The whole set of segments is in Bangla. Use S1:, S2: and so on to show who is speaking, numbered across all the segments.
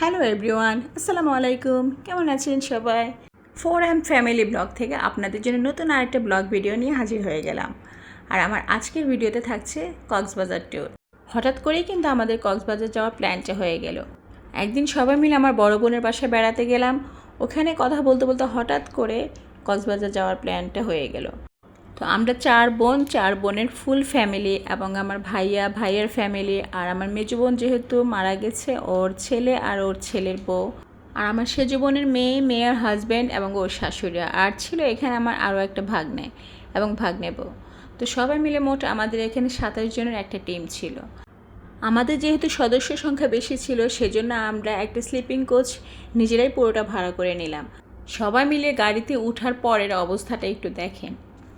S1: হ্যালো এভরিওয়ান আসসালামু আলাইকুম কেমন আছেন সবাই? ফোর অ্যাম ফ্যামিলি ব্লগ থেকে আপনাদের জন্য নতুন আরেকটা ব্লগ ভিডিও নিয়ে হাজির হয়ে গেলাম। আর আমার আজকের ভিডিওতে থাকছে কক্সবাজার ট্যুর হঠাৎ করেই কিন্তু আমাদের কক্সবাজার যাওয়ার প্ল্যানটা হয়ে গেল। একদিন সবাই মিলে আমার বড় বোনের বাসায় বেড়াতে গেলাম। ওখানে কথা বলতে বলতে হঠাৎ করে কক্সবাজার যাওয়ার প্ল্যানটা হয়ে গেল। তো আমরা চার বোন, চার বোনের ফুল ফ্যামিলি এবং আমার ভাইয়া, ভাইয়ের ফ্যামিলি আর আমার মেজো বোন যেহেতু মারা গেছে, ওর ছেলে আর ওর ছেলের বউ। আর আমার সেজো বোনের মেয়ে মেয়ের হাজব্যান্ড এবং ওর শাশুড়ি। আর ছিল এখানে আমার আরও একটা ভাগ্নে এবং ভাগ্নে বউ। তো সবাই মিলে মোট আমাদের এখানে সাতাশ জনের একটা টিম ছিল। আমাদের যেহেতু সদস্য সংখ্যা বেশি ছিল, সেজন্য আমরা একটা স্লিপিং কোচ নিজেরাই পুরোটা ভাড়া করে নিলাম। সবাই মিলে গাড়িতে উঠার পরের অবস্থাটা একটু দেখেন।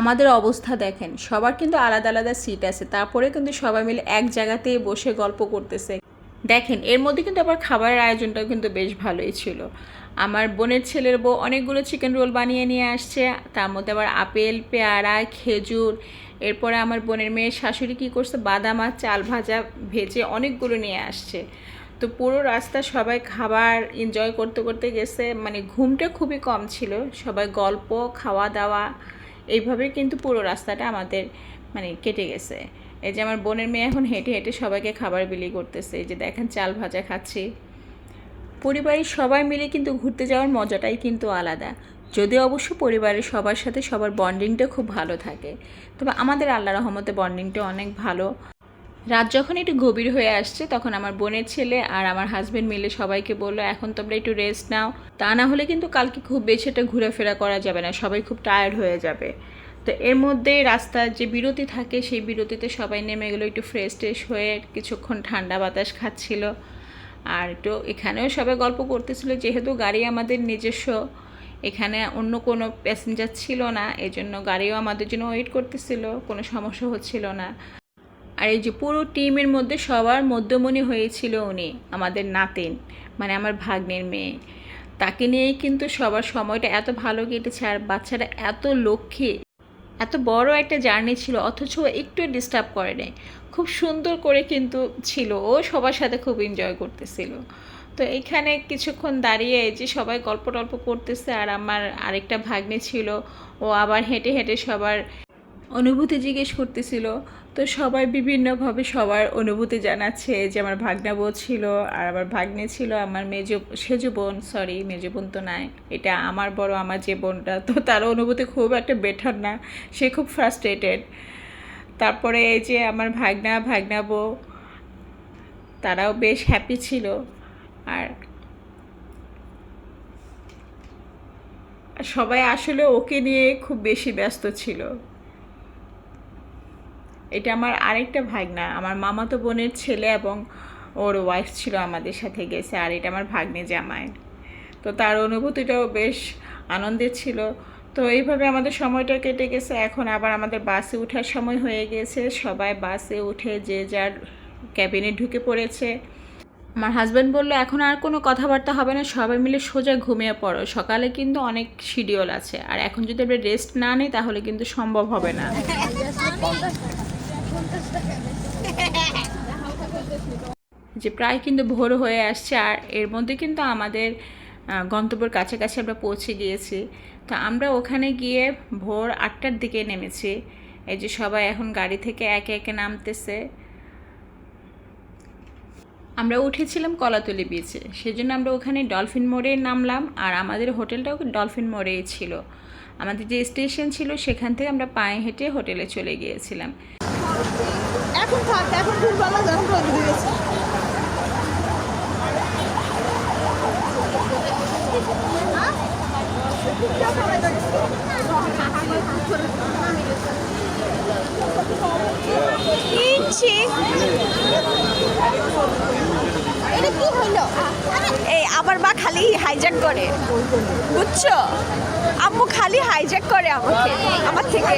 S1: আমাদের অবস্থা দেখেন, সবার কিন্তু আলাদা আলাদা সিট আছে তারপরে কিন্তু সবাই মিলে এক জায়গাতেই বসে গল্প করতেছে। দেখেন, এর মধ্যে কিন্তু আবার খাবারের আয়োজনটাও কিন্তু বেশ ভালোই ছিল। আমার বোনের ছেলের বউ অনেকগুলো চিকেন রোল বানিয়ে নিয়ে আসছে, তার মধ্যে আবার আপেল, পেয়ারা, খেজুর, এরপরে আমার বোনের মেয়ের শাশুড়ি কী করছে, বাদাম আর চাল ভাজা ভেজে অনেকগুলো নিয়ে আসছে। তো পুরো রাস্তা সবাই খাবার এনজয় করতে করতে গেছে মানে ঘুমটা খুবই কম ছিল, সবাই গল্প খাওয়া দাওয়া এইভাবে কিন্তু পুরো রাস্তাটা আমাদের মানে কেটে গেছে। এই যে আমার বোনের মেয়ে এখন হেঁটে হেঁটে সবাইকে খাবার বিলি করতেছে, এই যে দেখেন চাল ভাজা খাচ্ছি। পরিবারের সবাই মিলে কিন্তু ঘুরতে যাওয়ার মজাটাই কিন্তু আলাদা। যদিও অবশ্য পরিবারের সবার সাথে সবার বন্ডিংটা খুব ভালো থাকে। তবে আমাদের আল্লাহ রহমতে বন্ডিংটা অনেক ভালো। রাত যখন একটু গভীর হয়ে আসছে, তখন আমার বোনের ছেলে আর আমার হাজবেন্ড মিলে সবাইকে বলল, এখন তোমরা একটু রেস্ট নাও। তা না হলে কিন্তু কালকে খুব বেশি একটা ঘোরাফেরা করা যাবে না, সবাই খুব টায়ার্ড হয়ে যাবে। তো এর মধ্যে রাস্তার যে বিরতি থাকে, সেই বিরতিতে সবাই নেমে গেলো, একটু ফ্রেশ ট্রেশ হয়ে কিছুক্ষণ ঠান্ডা বাতাস খাচ্ছিল। আর একটু এখানেও সবাই গল্প করতেছিল, যেহেতু গাড়ি আমাদের নিজস্ব, এখানে অন্য কোনো প্যাসেঞ্জার ছিল না, এজন্য গাড়িও আমাদের জন্য ওয়েট করতেছিল, কোনো সমস্যা হচ্ছিল না। আর এই যে পুরো টিমের মধ্যে সবার মধ্যমণি হয়েছিল উনি, আমাদের নাতিন মানে আমার ভাগ্নের মেয়ে। তাকে নিয়েই কিন্তু সবার সময়টা এত ভালো কেটেছে আর বাচ্চাটা এত লক্ষ্মী, এত বড় একটা জার্নি ছিল, অথচ একটু ডিস্টার্ব করে নাই। খুব সুন্দর করে কিন্তু ছিল, ও সবার সাথে খুব এনজয় করতেছিল। তো এখানে কিছুক্ষণ দাঁড়িয়ে যে সবাই গল্প টল্প করতেছে আর আমার আরেকটা ভাগ্নে ছিল, ও আবার হেঁটে হেঁটে সবার অনুভূতি জিজ্ঞেস করতেছিল তো সবাই বিভিন্নভাবে সবার অনুভূতি জানাচ্ছে যে আমার ভাগ্না বউ ছিল আর আমার ভাগ্নে ছিল আমার মেজো, সেজো বোন সরি মেজো বোন তো নাই। এটা আমার বড়, আমার যে বোনটা, তো তার অনুভূতি খুব একটা বেটার না। সে খুব ফ্রাস্ট্রেটেড তারপরে এই যে আমার ভাগনা ভাগনা বউ, তারাও বেশ হ্যাপি ছিল। আর আর সবাই আসলে ওকে নিয়ে খুব বেশি ব্যস্ত ছিল। এটা আমার আরেকটা ভাগনা। আমার মামাতো বোনের ছেলে এবং ওর ওয়াইফ ছিল আমাদের সাথে গেছে আর এটা আমার ভাগ্নে জামাই। তো তার অনুভূতিটাও বেশ আনন্দের ছিল। তো এইভাবে আমাদের সময়টা কেটে গেছে। এখন আবার আমাদের বাসে ওঠার সময় হয়ে গেছে। সবাই বাসে উঠে যে যার ক্যাবিনে ঢুকে পড়েছে। আমার হাজব্যান্ড বলল, এখন আর কোনো কথাবার্তা হবে না। সবাই মিলে সোজা ঘুমিয়ে পড়ো। সকালে কিন্তু অনেক শিডিউল আছে। আর এখন যদি আমরা রেস্ট না নিই, তাহলে কিন্তু সম্ভব হবে না। যে প্রায় কিন্তু ভোর হয়ে আসছে আর এর মধ্যে কিন্তু আমাদের গন্তব্যের কাছাকাছি আমরা পৌঁছে গিয়েছি। তো আমরা ওখানে গিয়ে ভোর আটটার দিকে নেমেছি। এই যে সবাই এখন গাড়ি থেকে একে একে নামতেছে। আমরা উঠেছিলাম কলাতলি বিচে সেজন্য আমরা ওখানে ডলফিন মোড়ে নামলাম আর আমাদের হোটেলটাও ডলফিন মোড়েই ছিল। আমাদের যে স্টেশন ছিল সেখান থেকে আমরা পায়ে হেঁটে হোটেলে চলে গিয়েছিলাম।
S2: এখন থাক এখন ঘুম পালা যখন রোদ উঠে গেছে। এই আমার মা খালি হাইজ্যাক করে বুঝছ? আম্মু খালি হাইজ্যাক করে আমাকে আমার থেকে।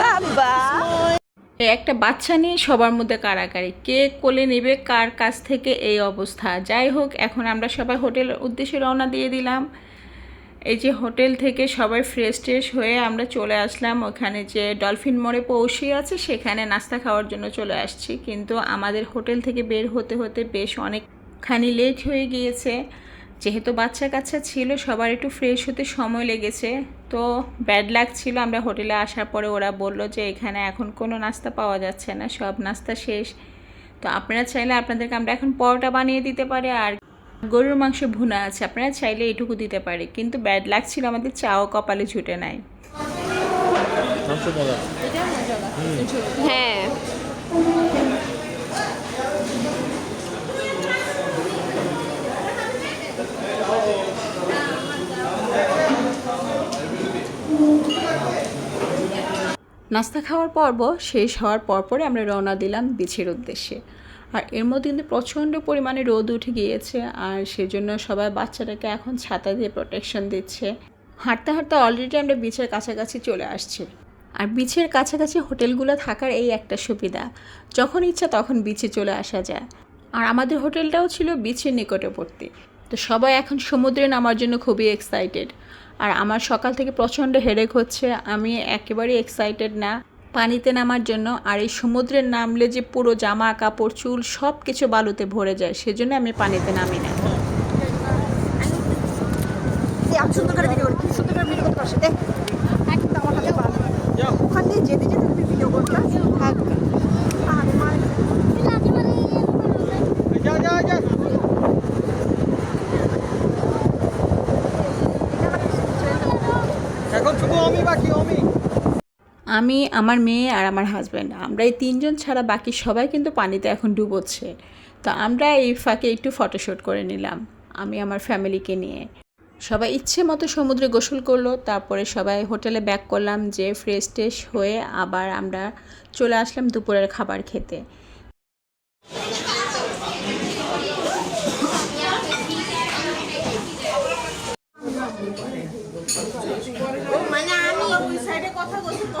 S2: বাবা।
S1: একটা বাচ্চা নিয়ে সবার মধ্যে কারাকারি কে কোলে নেবে, কার কাছ থেকে এই অবস্থা? যাই হোক, এখন আমরা সবাই হোটেলের উদ্দেশ্যে রওনা দিয়ে দিলাম। এই যে হোটেল থেকে সবাই ফ্রেশ ট্রেশ হয়ে আমরা চলে আসলাম। ওখানে যে ডলফিন মোড়ে পৌঁছে আছে, সেখানে নাস্তা খাওয়ার জন্য চলে আসছি। কিন্তু আমাদের হোটেল থেকে বের হতে হতে বেশ অনেকখানি লেট হয়ে গিয়েছে। যেহেতু বাচ্চা কাচ্চা ছিল সবার একটু ফ্রেশ হতে সময় লেগেছে। তো ব্যাড লাক ছিল আমরা হোটেলে আসার পরে ওরা বলল যে এখানে এখন কোনো নাস্তা পাওয়া যাচ্ছে না সব নাস্তা শেষ। তো আপনারা চাইলে আপনাদেরকে আমরা এখন পরোটা বানিয়ে দিতে পারি আর গরুর মাংস ভুনা আছে আপনারা চাইলে এটুকু দিতে পারি। কিন্তু ব্যাড লাক ছিল আমাদের চাও কপালে ছুটে নাই।
S2: হ্যাঁ।
S1: নাস্তা খাওয়ার পর্ব শেষ হওয়ার পরপরে আমরা রওনা দিলাম বিচের উদ্দেশ্যে। আর এর মধ্যে কিন্তু প্রচণ্ড পরিমাণে রোদ উঠে গিয়েছে, আর সেজন্য সবাই বাচ্চাটাকে এখন ছাতা দিয়ে প্রোটেকশন দিচ্ছে। হাঁটতে হাঁটতে অলরেডি আমরা বিচের কাছাকাছি চলে আসছি। আর বিচের কাছাকাছি হোটেলগুলো থাকার এই একটা সুবিধা, যখন ইচ্ছা তখন বিচে চলে আসা যায়। আর আমাদের হোটেলটাও ছিল বিচের নিকটবর্তী। তো সবাই এখন সমুদ্রে নামার জন্য খুবই এক্সাইটেড আর আমার সকাল থেকে প্রচণ্ড হেডেক হচ্ছে, আমি একেবারেই এক্সাইটেড না। পানিতে নামার জন্য আর এই সমুদ্রে নামলে যে পুরো জামা কাপড় চুল সব কিছু বালুতে ভরে যায়, সেজন্য আমি পানিতে নামি না
S2: এই আমি সুন্দর করে ভিডিও করি সুন্দর করে ভিডিও করতে পারছি দেখ একদম আমার হাতে পার ওখান দিয়ে যেতে যেতে তুমি ভিডিও করতে একদম আর মার
S3: যা যা যা এখন শুধু আমি বাকি আমি
S1: আমি, আমার মেয়ে আর আমার হাজব্যান্ড আমরা এই তিনজন ছাড়া বাকি সবাই কিন্তু পানিতে এখন ডুবোচ্ছে। তো আমরা এই ফাঁকে একটু ফটোশ্যুট করে নিলাম, আমি, আমার ফ্যামিলিকে নিয়ে। সবাই ইচ্ছে মতো সমুদ্রে গোসল করল, তারপরে সবাই হোটেলে ব্যাক করলাম যে ফ্রেশ ট্রেশ হয়ে আবার আমরা চলে আসলাম দুপুরের খাবার খেতে
S2: মানে আমি ওই সাইডে কথা বলছি তো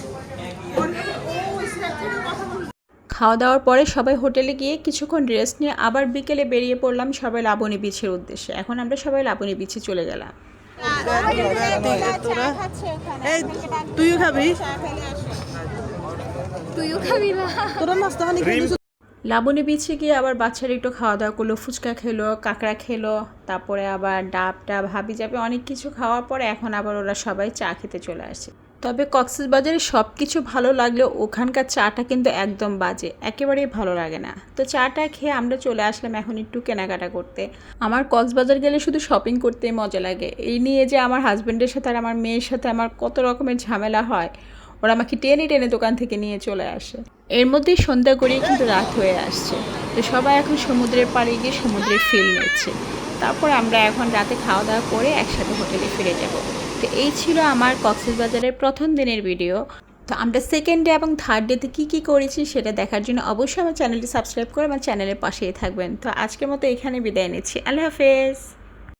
S1: খাওয়া দাওয়ার পরে সবাই হোটেলে গিয়ে কিছুক্ষণ রেস্ট নিয়ে আবার বিকেলে বেরিয়ে পড়লাম সবাই লাবণী বিচের উদ্দেশ্যে। এখন আমরা সবাই লাবণী বিচে চলে গেলাম।
S2: তুইও খাবি?
S4: তুইও খাবি না
S2: তোরা নাস্তা পানি
S1: লাবণী বিচে গিয়ে আবার বাচ্চারা একটু খাওয়া দাওয়া করল ফুচকা খেলো কাঁকড়া খেলো তারপরে আবার ডাব টাব হাবি যাবে অনেক কিছু খাওয়ার পরে এখন আবার ওরা সবাই চা খেতে চলে আসে। তবে কক্সবাজারে সব কিছু ভালো লাগলেও ওখানকার চাটা কিন্তু একদম বাজে, একেবারেই ভালো লাগে না। তো চাটা খেয়ে আমরা চলে আসলাম এখন একটু কেনাকাটা করতে। আমার কক্সবাজার গেলে শুধু শপিং করতেই মজা লাগে। এই নিয়ে যে আমার হাজব্যান্ডের সাথে আর আমার মেয়ের সাথে আমার কত রকমের ঝামেলা হয়, ওরা আমাকে টেনে টেনে দোকান থেকে নিয়ে চলে আসে। এর মধ্যেই সন্ধ্যা করেই কিন্তু রাত হয়ে আসছে। তো সবাই এখন সমুদ্রের পাড়ে গিয়ে সমুদ্রের ফিল নিচ্ছে। তারপর আমরা এখন রাতে খাওয়া দাওয়া করে একসাথে হোটেলে ফিরে যাব। তো এই ছিল আমার কক্সবাজারের প্রথম দিনের ভিডিও তো আমরা সেকেন্ড ডে এবং থার্ড ডেতে কী কী করেছি সেটা দেখার জন্য অবশ্যই আমার চ্যানেলটি সাবস্ক্রাইব করে আমার চ্যানেলের পাশেই থাকবেন। তো আজকের মতো এখানে বিদায় নিচ্ছি। আল্লাহ হাফেজ।